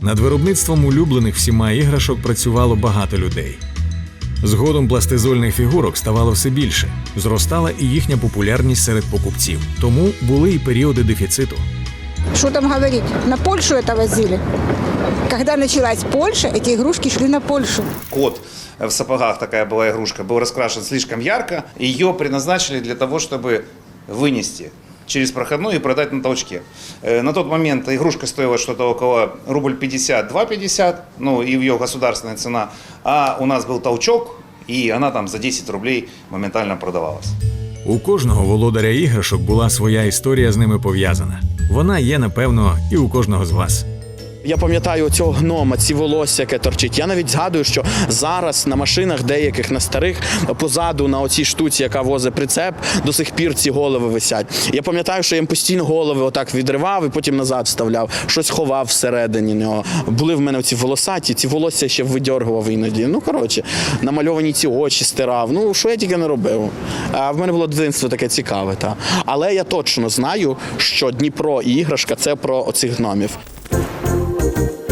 Над виробництвом улюблених всіма іграшок працювало багато людей. Згодом пластизольних фігурок ставало все більше, зростала і їхня популярність серед покупців. Тому були і періоди дефіциту. Что там говорить? На Польшу это возили. Когда началась Польша, эти игрушки шли на Польшу. Кот в сапогах такая была игрушка, был раскрашен слишком ярко. Ее предназначили для того, чтобы вынести через проходную и продать на толчке. Э, На тот момент игрушка стоила что-то около рубль 50, 2,50, ну и ее государственная цена. А у нас был толчок, и вона там за 10 рублей моментально продавалась. У кожного володаря іграшок була своя історія з ними пов'язана. Вона є, напевно, і у кожного з вас. Я пам'ятаю цього гнома, ці волосся, яке торчить. Я навіть згадую, що зараз на машинах деяких на старих позаду на оцій штуці, яка возить прицеп, до сих пір ці голови висять. Я пам'ятаю, що я їм постійно голови отак відривав і потім назад вставляв, щось ховав всередині нього. Були в мене ці волосаті, ці волосся ще видьоргував іноді. Ну коротше, намальовані ці очі стирав. Ну що я тільки не робив. А в мене було дитинство таке цікаве. Та. Але я точно знаю, що Дніпро і іграшка це про оцих гномів. Thank you.